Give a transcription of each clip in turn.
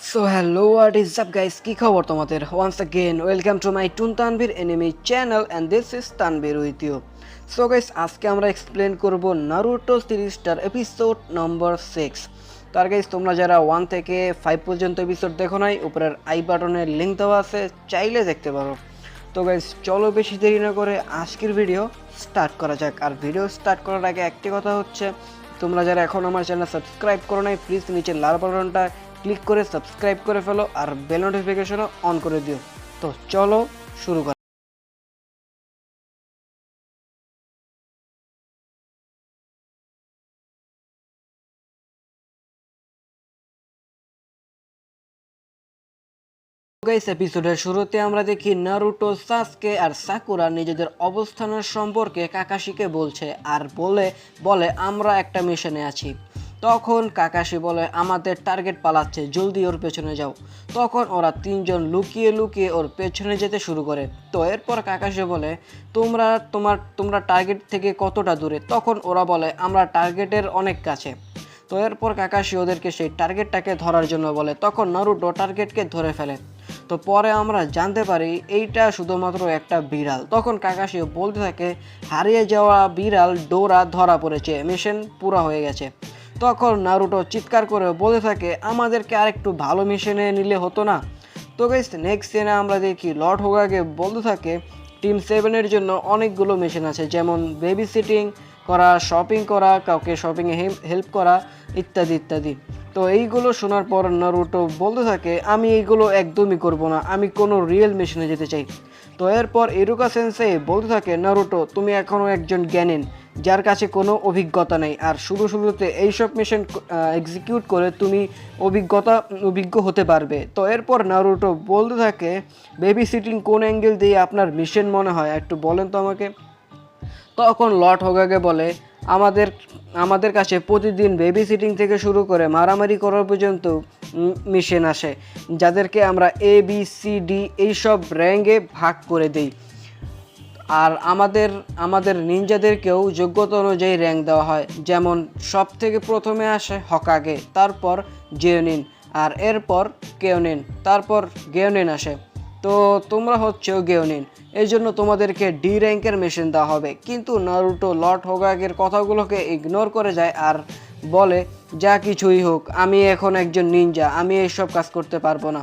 So hello what is up guys কী খবর তোমাদের? Once again welcome to my toon Tanvir enemy channel and this is Tanvir with you so guys আজকে আমরা explain করব Naruto সিরিজটার episode number six তার guys তোমরা যারা one থেকে ফাইভ পর্যন্ত এপিসোড দেখো নাই, উপরের আই বাটনের লিঙ্ক দেওয়া আছে, চাইলে দেখতে পারো। তো গাইস চলো বেশি দেরি না করে আজকের ভিডিও স্টার্ট করা যাক। আর ভিডিও স্টার্ট করার আগে একটি কথা হচ্ছে, তোমরা যারা এখন আমার চ্যানেল সাবস্ক্রাইব করো নাই প্লিজ নিচে লাল বাটনটা ক্লিক করে সাবস্ক্রাইব করে ফেলো আর বেল নোটিফিকেশনও অন করে দিও। তো চলো শুরু করা গাইস এপিসোডের শুরুতে আমরা দেখি নারুটো সাসকে আর সাকুরা নিজেদের অবস্থানের সম্পর্কে কাকাশিকে বলছে আর বলে বলে, আমরা একটা মিশনে আছি। তখন কাকাশি বলে, আমাদের টার্গেট পালাচ্ছে, জলদি ওর পেছনে যাও। তখন ওরা তিনজন লুকিয়ে লুকিয়ে ওর পেছনে যেতে শুরু করে। তো এরপর কাকাশি বলে, তোমরা, তোমার, তোমরা টার্গেট থেকে কতটা দূরে? তখন ওরা বলে, আমরা টার্গেটের অনেক কাছে। তো এরপর কাকাশি ওদেরকে সেই টার্গেটটাকে ধরার জন্য বলে, তখন নারুটো টার্গেটকে ধরে ফেলে। তো পরে আমরা জানতে পারি, এইটা শুধুমাত্র একটা বিড়াল। তখন কাকাশি বলতে থাকে, হারিয়ে যাওয়া বিড়াল ডোরা ধরা পড়েছে, মিশন পুরো হয়ে গেছে। তখন নারুটো চিৎকার করে বলে থাকে, আমাদেরকে আর একটু ভালো মিশনে নিলে হতো না? তো গাইস নেক্সট সিনে আমরা দেখি লর্ড হোগাকে বলতে থাকে, টিম সেভেনের জন্য অনেকগুলো মেশিন আছে, যেমন বেবি সিটিং করা শপিং করা, কাউকে শপিংয়ে হেল্প করা, ইত্যাদি ইত্যাদি। তো এইগুলো শোনার পর নারুটো বলতে থাকে, আমি এইগুলো একদমই করব না, আমি কোনো রিয়েল মেশিনে যেতে চাই তো এরপর এরুকা সেন্সে বলতে থাকে, নারুটো, তুমি এখনও একজন জ্ঞানীন, যার কাছে কোনো অভিজ্ঞতা নেই, আর শুরু শুরুতে এইসব মিশন এক্সিকিউট করে তুমি অভিজ্ঞতা, অভিজ্ঞ হতে পারবে। তো এরপর নারুটো বলতে থাকে বেবি সিটিং কোন অ্যাঙ্গেল দিয়ে আপনার মিশন মনে হয়? একটু বলেন তো আমাকে। তখন লর্ড হোগাকে বলে আমাদের আমাদের কাছে প্রতিদিন বেবি সিটিং থেকে শুরু করে মারামারি করার পর্যন্ত মিশন আসে, যাদেরকে আমরা এ বি সি ডি এইসব র্যাঙ্কে ভাগ করে দিই। আর আমাদের আমাদের নিনজাদেরকেও যোগ্যতা অনুযায়ী র্যাঙ্ক দেওয়া হয়। যেমন সব থেকে প্রথমে আসে হকাগে তারপর জিওনিন আর এরপর কেওনিন তারপর গেওনিন আসে। তো তোমরা হচ্ছেও গেওনিন এই জন্য তোমাদেরকে ডি র্যাঙ্কের মেশিন দেওয়া হবে। কিন্তু নারুটো লর্ড হোগাগের কথাগুলোকে ইগনোর করে যায় আর বলে, যা কিছুই হোক, আমি এখন একজন নিনজা আমি এইসব কাজ করতে পারব না।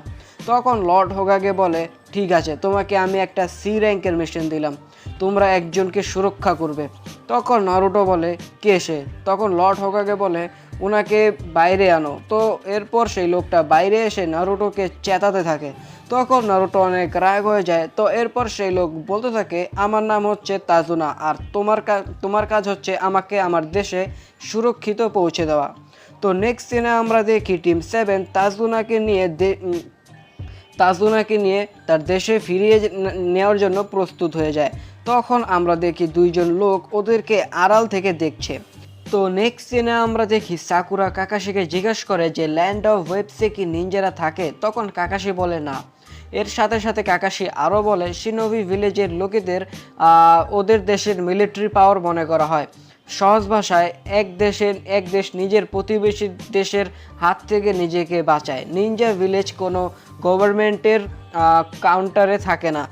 তখন লর্ড হোগাগে বলে, ঠিক আছে, তোমাকে আমি একটা সি র্যাঙ্কের মেশিন দিলাম, তোমরা একজনকে সুরক্ষা করবে। তখন নারুটো বলে, কে সে? তখন লর্ড হোগাগে বলে ওনাকে বাইরে আনো। তো এরপর সেই লোকটা বাইরে এসে নারুটোকে চেতাতে থাকে। তখন নারুটো অনেক রাগ হয়ে যায়। তো এরপর সেই লোক বলতে থাকে, আমার নাম হচ্ছে তাজুনা আর তোমার কাজ তোমার কাজ হচ্ছে আমাকে আমার দেশে সুরক্ষিত পৌঁছে দেওয়া। তো নেক্সট সিনে আমরা দেখি টিম সেভেন তাজুনাকে নিয়ে তাজুনাকে নিয়ে তার দেশে ফিরিয়ে নেওয়ার জন্য প্রস্তুত হয়ে যায়। তখন আমরা দেখি দুইজন লোক ওদেরকে আড়াল থেকে দেখছে। তো নেক্সট সিনে আমরা দেখি সাকুরা কাকাশিকে জিজ্ঞেস করে যে ল্যান্ড অফ ওয়েবসে কি নিনজারা থাকে? তখন কাকাশি বলে, না। এর সাথে সাথে কাকাশি আরও বলে সিনোভি ভিলেজের লোকেদের ওদের দেশের মিলিটারি পাওয়ার মনে করা হয়। সহজ ভাষায়, এক দেশের, এক দেশ নিজের প্রতিবেশী দেশের হাত থেকে নিজেকে বাঁচায়। নিনজা ভিলেজ কোনো গভর্নমেন্টের কাউন্টারে থাকে না।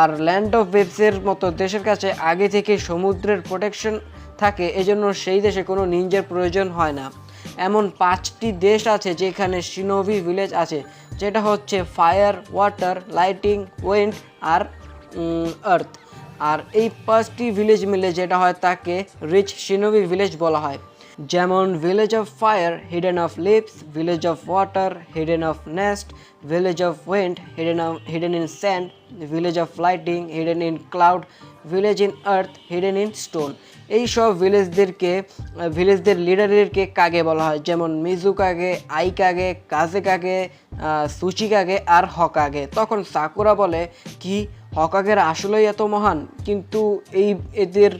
আর ল্যান্ড অফ ওয়েবসের মতো দেশের কাছে আগে থেকে সমুদ্রের প্রোটেকশন থাকে, এজন্য সেই দেশে কোনো নিনজার প্রয়োজন হয় না। এমন পাঁচটি দেশ আছে যেখানে সিনোভি ভিলেজ আছে, যেটা হচ্ছে ফায়ার, ওয়াটার, লাইটিং, ওয়েন্ড আর আর্থ। আর এই পাঁচটি ভিলেজ মিলে যেটা হয় তাকে রিচ সিনোভি ভিলেজ বলা হয়। যেমন village of fire, hidden of leaves, village of water, hidden of mist, village of wind hidden of, hidden in sand, village of lighting, hidden in cloud village in earth hidden in stone এই সব ভিলেজদেরকে ভিলেজদের লিডারদেরকে কাগে বলা হয়? যেমন Miju Kage I Kage কাজে কাগে সুচি কাগে আর হকাগে তখন sakura বলে, কি হকাগের আসলেই এত মহান? কিন্তু এই এদের,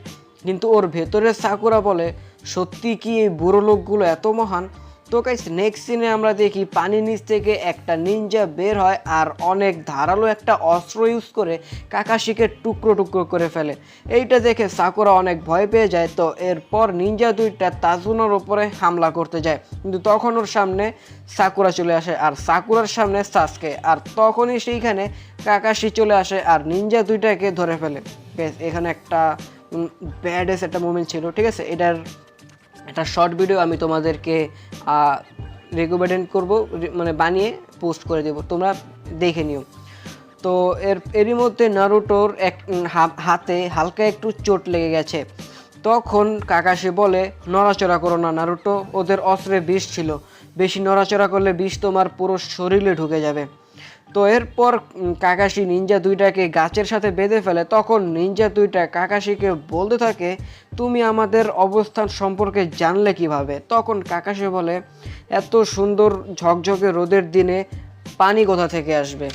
কিন্তু ওর ভেতরের সাকুরা বলে, সত্যি কি এই বুড়ো লোকগুলো এত মহান? তো গাইস নেক্সট সিনে আমরা দেখি পানির নিচ থেকে একটা নিনজা বের হয় আর অনেক ধারালো একটা অস্ত্র ইউজ করে কাকাশিকে টুকরো টুকরো করে ফেলে। এইটা দেখে সাকুরা অনেক ভয় পেয়ে যায়। তো এরপর নিনজা দুইটা তাজুনোর ওপরে হামলা করতে যায়। কিন্তু তখন ওর সামনে সাকুরা চলে আসে আর সাকুরার সামনে সাসকে। আর তখনই সেইখানে কাকাশি চলে আসে আর নিনজা দুইটাকে ধরে ফেলে। এখানে একটা ব্যাডেস একটা মুভমেন্ট ছিল, ঠিক আছে? এটার একটা শর্ট ভিডিও আমি তোমাদেরকে রেকমেন্ড করব মানে বানিয়ে পোস্ট করে দেব, তোমরা দেখে নিও। তো এর, এরই মধ্যে নারুটোর এক হাতে হালকা একটু চোট লেগে গেছে। তখন কাকাশি বলে, নড়াচড়া করো না নারুটো, ওদের অস্ত্রে বিষ ছিল। বেশি নড়াচড়া করলে বিষ তোমার পুরো শরীরে ঢুকে যাবে। তো এরপর কাকাশি নিনজা দুইটাকে গাছের সাথে বেঁধে ফেলে। তখন নিনজা দুইটা কাকাশিকে বলতে থাকে, তুমি আমাদের অবস্থান সম্পর্কে জানলে কীভাবে? তখন কাকাশি বলে, এত সুন্দর ঝকঝকে রোদের দিনে পানি কোথা থেকে আসবে?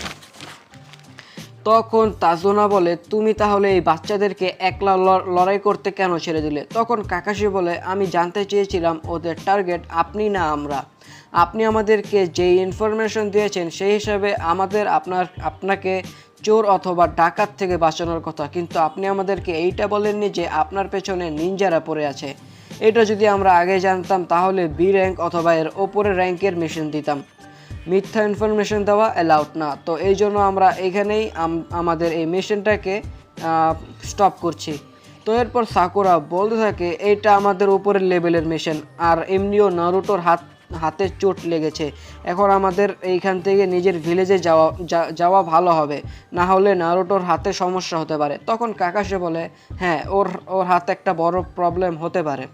তখন তাজোনা বলে, তুমি তাহলে এই বাচ্চাদেরকে একলা লড়াই করতে কেন ছেড়ে দিলে? তখন কাকাশি বলে, আমি জানতে চেয়েছিলাম ওদের টার্গেট, আপনি না আমরা। আপনি আমাদেরকে যে ইনফরমেশন দিয়েছেন, সেই হিসাবে আমাদের আপনার, আপনাকে চোর অথবা ডাকাত থেকে বাঁচানোর কথা। কিন্তু আপনি আমাদেরকে এইটা বলেননি যে আপনার পেছনে নিনজারা পড়ে আছে। এটা যদি আমরা আগে জানতাম, তাহলে বি র্যাঙ্ক অথবা এর ওপরের র্যাঙ্কের মিশন দিতাম। মিথ্যা ইনফরমেশন দেওয়া অ্যালাউড না। তো এই জন্য আমরা এখানেই আমাদের এই মিশনটাকে স্টপ করছি। তো এরপর সাকুরা বলতে থাকে, এইটা আমাদের উপরের লেভেলের মিশন আর এমনিও নারুটোর হাত হাতে চোট লেগেছে। এখন আমাদের এইখান থেকে নিজের ভিলেজে যাওয়া যাওয়া ভালো হবে। না হলে নারুটোর হাতে সমস্যা হতে পারে। তখন কাকাশে বলে হ্যাঁ ওর ওর হাতে একটা বড় প্রবলেম হতে পারে।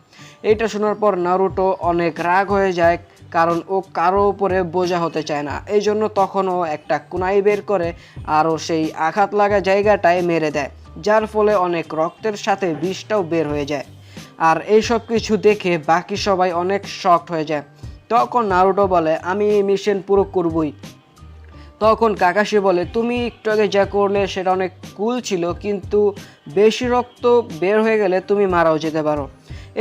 এইটা শোনার পর নারুটো অনেক রাগ হয়ে যায়, কারণ ও কারও উপরে বোঝা হতে চায় না। এই জন্য তখন ও একটা কুনাই বের করে আর ও সেই আঘাত লাগা জায়গাটায় মেরে দেয়, যার ফলে অনেক রক্তের সাথে বিষটাও বের হয়ে যায়। আর এই সব কিছু দেখে বাকি সবাই অনেক শকড হয়ে যায়। তখন নারুটো বলে, আমি এই মিশন পুরো করবই। তখন কাকাশি বলে, তুমি একটু আগে যা করলে সেটা অনেক কুল ছিল, কিন্তু বেশি রক্ত বের হয়ে গেলে তুমি মারাও যেতে পারো।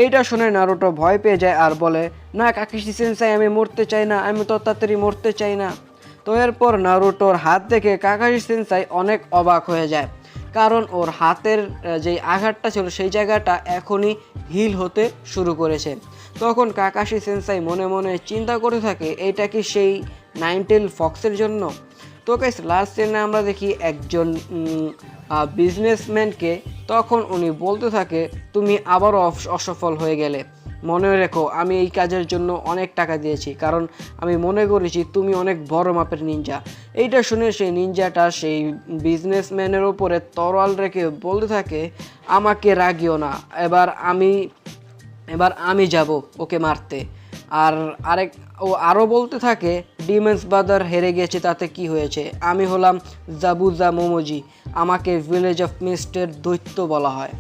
এইটা শুনে নারুটো ভয় পেয়ে যায় আর বলে, না কাকাশি সেন্সাই, আমি মরতে চাই না, আমি তো তাড়াতাড়ি মরতে চাই না। তো এরপর নারুটোর হাত দেখে কাকাশি সেন্সাই অনেক অবাক হয়ে যায়, কারণ ওর হাতের যে আঘাতটা ছিল সেই জায়গাটা এখনই হিল হতে শুরু করেছে। তখন কাকাশি সেন্সাই মনে মনে চিন্তা করে থাকে, এটা কি সেই নাইনটেল ফক্সের জন্য? তো গাইস লাস্ট সিনে আমরা দেখি একজন বিজনেসম্যানকে তখন উনি বলতে থাকে, তুমি আবারও অস- অসফল হয়ে গেলে। মনে রেখো, আমি এই কাজের জন্য অনেক টাকা দিয়েছি, কারণ আমি মনে করেছি তুমি অনেক বড় মাপের নিনজা এইটা শুনে সেই নিনজাটা সেই বিজনেসম্যানের ওপরে তরোয়াল রেখে বলতে থাকে, আমাকে রাগিও না। এবার আমি এবার আমি যাব ওকে মারতে। আর আরেক, ও আরও বলতে থাকে, ডিমেন্স বাদার হেরে গেছে, তাতে কি হয়েছে? আমি হলাম জাবুজা মোমোজি, আমাকে ভিলেজ অফ মিস্টের দৈত্য বলা হয়।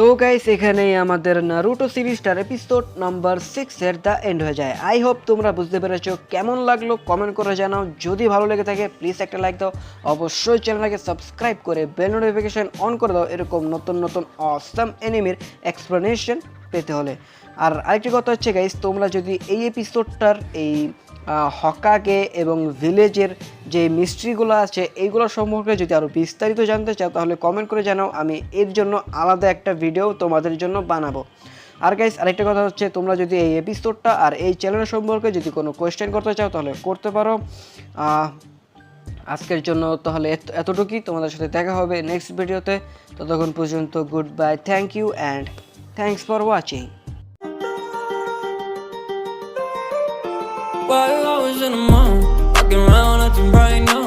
সো গাইস এখানেই আমাদের নারুটো সিরিজটার এপিসোড নাম্বার সিক্সের দ্য এন্ড হয়ে যায়। আই হোপ তোমরা বুঝতে পেরেছ কেমন লাগল। কমেন্ট করে জানাও। যদি ভালো লেগে থাকে প্লিজ একটা লাইক দাও। অবশ্যই চ্যানেলটাকে সাবস্ক্রাইব করে বেল নোটিফিকেশন অন করে দাও এরকম নতুন নতুন অসাম এনিমির এক্সপ্লেনেশন পেতে হলে। আর আরেকটি কথা হচ্ছে গাইস তোমরা যদি এই এপিসোডটার এই হকাগে এবং ভিলেজের যে মিস্ট্রিগুলো আছে, এইগুলো সম্পর্কে যদি আরও বিস্তারিত জানতে চাও, তাহলে কমেন্ট করে জানাও। আমি এর জন্য আলাদা একটা ভিডিও তোমাদের জন্য বানাবো। আর গাইস আরেকটা কথা হচ্ছে, তোমরা যদি এই এপিসোডটা আর এই চ্যানেল সম্পর্কে যদি কোনো কোয়েশ্চেন করতে চাও, তাহলে করতে পারো। আজকের জন্য তাহলে এত- এতটুকুই। তোমাদের সাথে দেখা হবে নেক্সট ভিডিওতে ততক্ষণ পর্যন্ত good bye thank you and thanks for watching Why you always in the mind? Fucking around, acting right now.